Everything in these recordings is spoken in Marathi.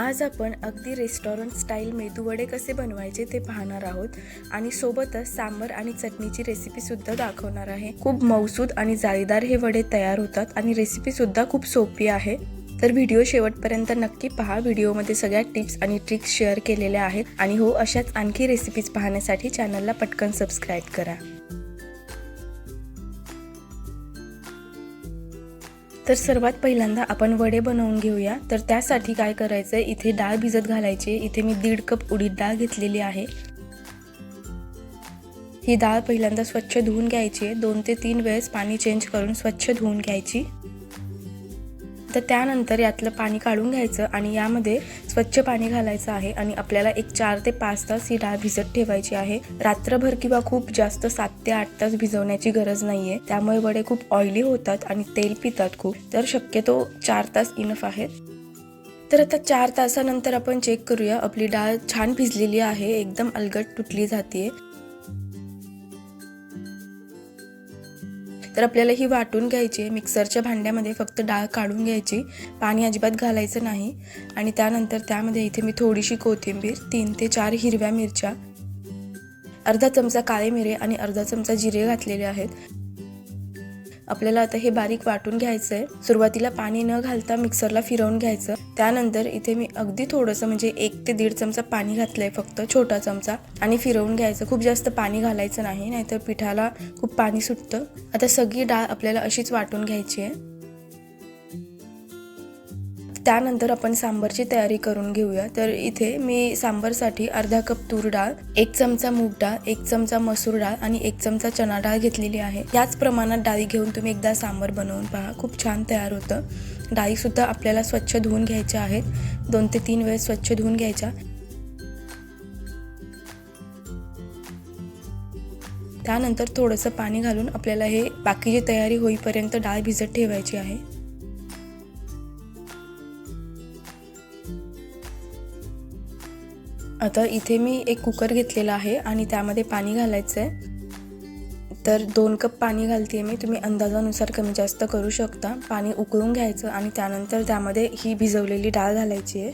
आज आपण अगदी रेस्टॉरंट स्टाईल मेदूवडे कसे बनवायचे ते पाहणार आहोत. आणि सोबतच सांबर आणि चटणीची रेसिपी सुद्धा दाखवणार आहे. खूप मौसूद आणि जाळीदार हे वडे तयार होतात आणि रेसिपी सुद्धा खूप सोपी आहे. तर व्हिडिओ शेवटपर्यंत नक्की पहा. व्हिडिओमध्ये सगळ्या टिप्स आणि ट्रिक्स शेअर केलेल्या आहेत. आणि हो अशाच आणखी रेसिपीज पाहण्यासाठी चॅनलला पटकन सबस्क्राईब करा. तर सर्वात पहिल्यांदा आपण वडे बनवून घेऊया. तर त्यासाठी काय करायचं आहे इथे डाळ भिजत घालायची. इथे मी दीड कप उडीद डाळ घेतलेली आहे. ही डाळ पहिल्यांदा स्वच्छ धुवून घ्यायची. आहे दोन ते तीन वेळेस पाणी चेंज करून स्वच्छ धुवून घ्यायची. तर त्यानंतर यातलं पाणी काढून घ्यायचं आणि यामध्ये स्वच्छ पाणी घालायचं आहे आणि आपल्याला एक चार ते पाच तास ही डाळ भिजत ठेवायची आहे. रात्रभर किंवा खूप जास्त सात ते आठ तास भिजवण्याची गरज नाहीये. त्यामुळे वडे खूप ऑइली होतात आणि तेल पितात खूप. तर शक्यतो चार तास इनफ आहेत. तर आता चार तासानंतर आपण चेक करूया. आपली डाळ छान भिजलेली आहे. एकदम अलगट तुटली जाते तर आपल्याला ही वाटून घ्यायची आहे. मिक्सरच्या भांड्यामध्ये फक्त डाळ काढून घ्यायची. पाणी अजिबात घालायचं नाही. आणि त्यानंतर त्यामध्ये इथे मी थोडीशी कोथिंबीर तीन ते चार हिरव्या मिरच्या अर्धा चमचा काळे मिरे आणि अर्धा चमचा जिरे घातलेले आहेत. आपल्याला आता हे बारीक वाटून घ्यायचं आहे सुरुवातीला पाणी न घालता मिक्सरला फिरवून घ्यायचं. त्यानंतर इथे मी अगदी थोडंसं म्हणजे एक ते दीड चमचा पाणी घातलं आहे फक्त छोटा चमचा. आणि फिरवून घ्यायचं. खूप जास्त पाणी घालायचं नाही नाहीतर पिठाला खूप पाणी सुटतं. आता सगळी डाळ आपल्याला अशीच वाटून घ्यायची आहे. त्यानंतर आपण सांबरची तयारी करून घेऊया. तर इथे मी सांबरसाठी अर्धा कप तूर डाळ एक चमचा मूग डाळ एक चमचा मसूर डाळ आणि एक चमचा चणा डाळ घेतलेली आहे. याच प्रमाणात डाळी घेऊन तुम्ही एकदा सांबर बनवून पहा. खूप छान तयार होतं. डाळीसुद्धा आपल्याला स्वच्छ धुवून घ्यायच्या आहेत. दोन ते तीन वेळेस स्वच्छ धुवून घ्यायच्या. त्यानंतर थोडंसं पाणी घालून आपल्याला हे बाकीची तयारी होईपर्यंत डाळ भिजत ठेवायची आहे. आता इथे मी एक कुकर घेतलेला आहे आणि त्यामध्ये पाणी घालायचं आहे तर दोन कप पाणी घालते आहे मी. तुम्ही अंदाजानुसार कमी जास्त करू शकता. पाणी उकळून घ्यायचं आणि त्यानंतर त्यामध्ये ही भिजवलेली डाळ घालायची आहे.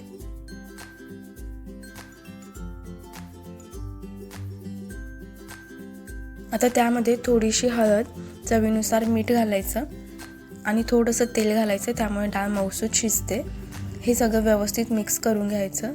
आता त्यामध्ये थोडीशी हळद चवीनुसार मीठ घालायचं आणि थोडंसं तेल घालायचं. त्यामुळे डाळ मऊसूत शिजते. हे सगळं व्यवस्थित मिक्स करून घ्यायचं.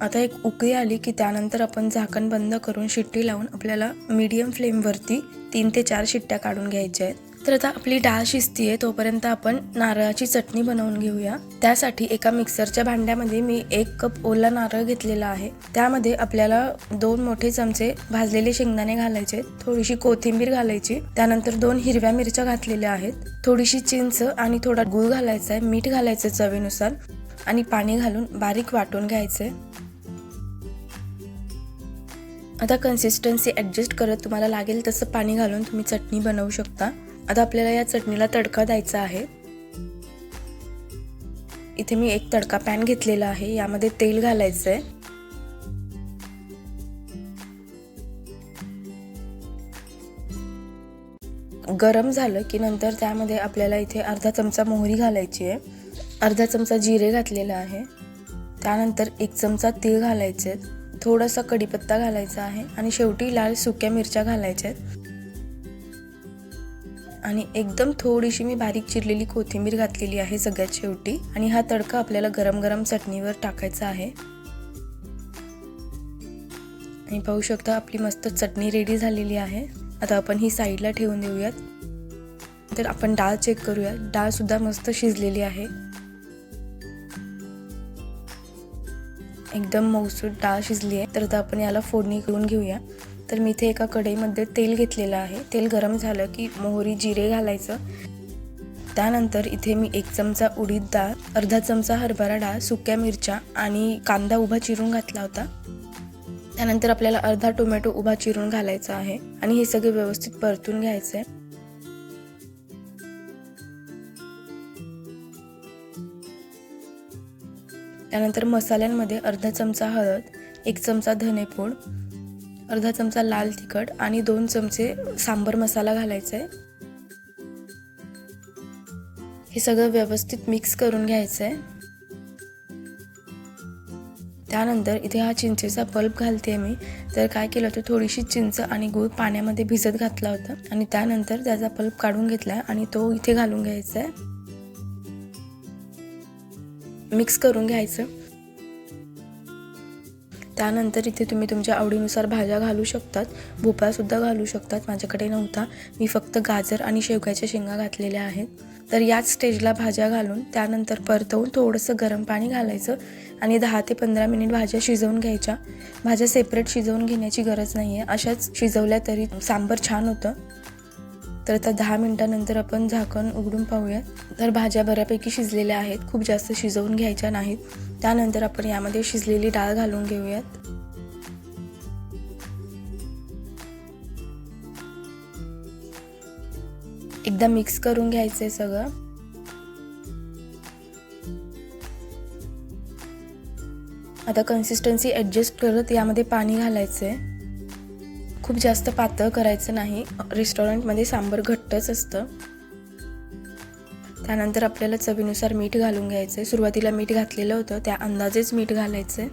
आता एक उकळी आली की त्यानंतर आपण झाकण बंद करून शिट्टी लावून आपल्याला मीडियम फ्लेमवरती तीन ते चार शिट्ट्या काढून घ्यायच्या आहेत. तर आता आपली डाळ शिजतीये तोपर्यंत आपण नारळाची चटणी बनवून घेऊया. त्यासाठी एका मिक्सरच्या भांड्यामध्ये मी एक कप ओला नारळ घेतलेला आहे. त्यामध्ये आपल्याला दोन मोठे चमचे भाजलेले शेंगदाणे घालायचे थोडीशी कोथिंबीर घालायची. त्यानंतर दोन हिरव्या मिरच्या घातलेल्या आहेत. थोडीशी चिंच आणि थोडा गूळ घालायचा आहे. मीठ घालायचं चवीनुसार. आणि पाणी घालून बारीक वाटून घ्यायचे आता कन्सिस्टन्सी ॲडजस्ट करत तुम्हाला लागेल तसं पाणी घालून तुम्ही चटणी बनवू शकता. आता आपल्याला या चटणीला तडका द्यायचा आहे. इथे मी एक तडका पॅन घेतलेला आहे. यामध्ये तेल घालायचं आहे गरम झालं की नंतर त्यामध्ये आपल्याला इथे अर्धा चमचा मोहरी घालायची आहे. अर्धा चमचा जिरे घातलेला आहे. त्यानंतर एक चमचा तीळ घालायचे आहेत थोडासा कढीपत्ता घालायचा आहे आणि शेवटी लाल सुक्या मिरच्या घालायच्या आहेत. आणि एकदम थोडीशी मी बारीक चिरलेली कोथिंबीर घातलेली आहे सगळ्यात शेवटी. आणि हा तडका आपल्याला गरम गरम चटणीवर टाकायचा आहे. आणि पाहू शकता आपली मस्त चटणी रेडी झालेली आहे. आता आपण ही साईडला ठेवून देऊयात. तर आपण डाळ चेक करूया डाळसुद्धा मस्त शिजलेली आहे. एकदम मौसूद डाळ शिजली आहे. तर आता आपण याला फोडणी करून घेऊया. तर मी इथे एका कढईमध्ये तेल घेतलेलं आहे. तेल गरम झालं की मोहरी जिरे घालायचं. त्यानंतर इथे मी एक चमचा उडीद डाळ अर्धा चमचा हरभरा डाळ सुक्या मिरच्या आणि कांदा उभा चिरून घातला होता. त्यानंतर आपल्याला अर्धा टोमॅटो उभा चिरून घालायचा आहे आणि हे सगळे व्यवस्थित परतून घ्यायचं आहे त्यानंतर मसाल्यांमध्ये अर्धा चमचा हळद एक चमचा धनेपूड अर्धा चमचा लाल तिखट आणि दोन चमचे सांबर मसाला घालायचा. आहे हे सगळं व्यवस्थित मिक्स करून घ्यायचं. आहे त्यानंतर इथे हा चिंचेचा पल्प घालते मी. तर काय केलं होतं थोडीशी चिंच आणि गूळ पाण्यामध्ये भिजत घातला होता. आणि त्यानंतर त्याचा पल्प काढून घेतला आणि तो इथे घालून घ्यायचा आहे. मिक्स करून घ्यायचं. त्यानंतर इथे तुम्ही तुमच्या आवडीनुसार भाज्या घालू शकतात. भोपळासुद्धा घालू शकतात. माझ्याकडे नव्हता. मी फक्त गाजर आणि शेवग्याच्या शेंगा घातलेल्या आहेत. तर याच स्टेजला भाज्या घालून त्यानंतर परतवून थोडंसं गरम पाणी घालायचं आणि दहा ते पंधरा मिनिट भाज्या शिजवून घ्यायच्या. भाज्या सेपरेट शिजवून घेण्याची गरज नाही आहे अशाच शिजवल्या तरी सांबर छान होतं. तर आता दहा मिनटानंतर आपण झाकण उघडून पाहूया. तर भाज्या बऱ्यापैकी शिजलेल्या आहेत. खूप जास्त शिजवून घ्यायच्या नाहीत. त्यानंतर आपण यामध्ये शिजलेली डाळ घालून घेऊयात. एकदा मिक्स करून घ्यायचंय सगळं. आता कन्सिस्टन्सी ॲडजस्ट करत यामध्ये पाणी घालायचं आहे खूप जास्त पातळ करायचं नाही. रेस्टॉरंटमध्ये सांबर घट्टच असतं. त्यानंतर आपल्याला चवीनुसार मीठ घालून घ्यायचं आहे सुरुवातीला मीठ घातलेलं होतं त्या अंदाजेच मीठ घालायचं आहे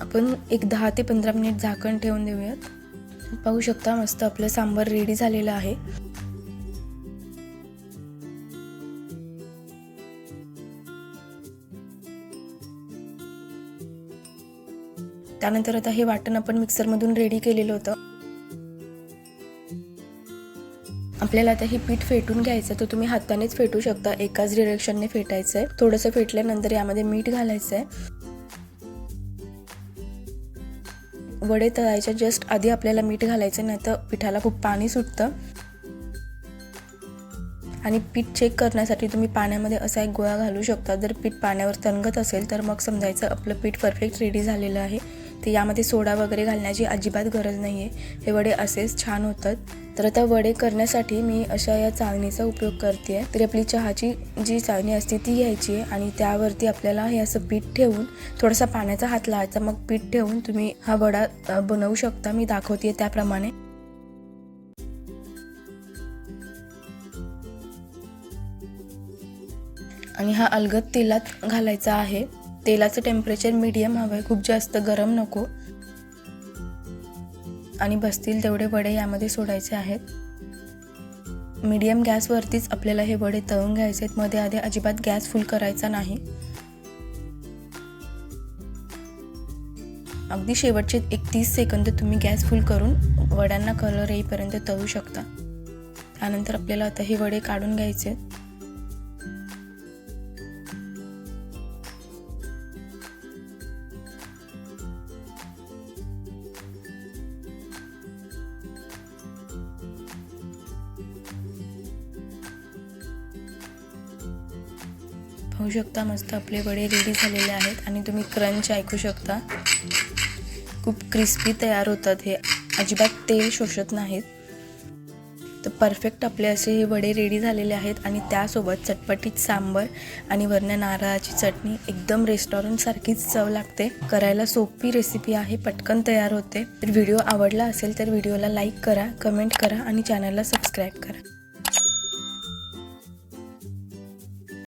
आपण एक दहा ते पंधरा मिनिट झाकण ठेवून देऊयात. पाहू शकता मस्त आपलं सांबर रेडी झालेलं आहे. त्यानंतर आता हे वाटण आपण मिक्सरमधून रेडी केलेलं होतं. आपल्याला आता हे पीठ फेटून घ्यायचं तर तुम्ही हातानेच फेटू शकता. एकाच डिरेक्शनने फेटायचं आहे थोडंसं फेटल्यानंतर यामध्ये मीठ घालायचं आहे वडे तळायच्या जस्ट आधी आपल्याला मीठ घालायचं नाही तर पिठाला खूप पाणी सुटतं. आणि पीठ चेक करण्यासाठी तुम्ही पाण्यामध्ये असा एक गोळा घालू शकता. जर पीठ पाण्यावर तरंगत असेल तर मग समजायचं आपलं पीठ परफेक्ट रेडी झालेलं आहे. तर यामध्ये सोडा वगैरे घालण्याची अजिबात गरज नाही आहे हे वडे असेच छान होतात. तर आता वडे करण्यासाठी मी अशा या चाळणीचा उपयोग करते. आहे तर आपली चहाची जी चाळणी असते ती घ्यायची आहे आणि त्यावरती आपल्याला हे असं पीठ ठेवून थोडासा पाण्याचा हात लावायचा. मग पीठ ठेवून तुम्ही हा वडा बनवू शकता. मी दाखवते त्याप्रमाणे. आणि हा अलगद तेलात घालायचा आहे. तेलाचं टेम्परेचर मीडियम हवं आहे खूप जास्त गरम नको. आणि बसतील तेवढे वडे यामध्ये सोडायचे आहेत. मीडियम गॅसवरतीच आपल्याला हे वडे तळून घ्यायचे आहेत. मध्ये आधी अजिबात गॅस फुल करायचा नाही. अगदी शेवटचे एक तीस सेकंद तुम्ही गॅस फुल करून वड्यांना कलर येईपर्यंत तळू शकता. त्यानंतर आपल्याला आता हे वडे काढून घ्यायचे आहेत. होऊ शकता मस्त आपले वडे रेडी झालेले आहेत आणि तुम्ही क्रंच ऐकू शकता. खूप क्रिस्पी तयार होतात हे. अजिबात तेल शोषत नाहीत. तर परफेक्ट आपले असे हे वडे रेडी झालेले आहेत आणि त्यासोबत चटपटीत सांबर आणि वरनं नारळाची चटणी. एकदम रेस्टॉरंटसारखीच चव लागते. करायला सोपी रेसिपी आहे पटकन तयार होते. तर व्हिडिओ आवडला असेल तर व्हिडिओला लाईक करा कमेंट करा आणि चॅनलला सबस्क्राईब करा.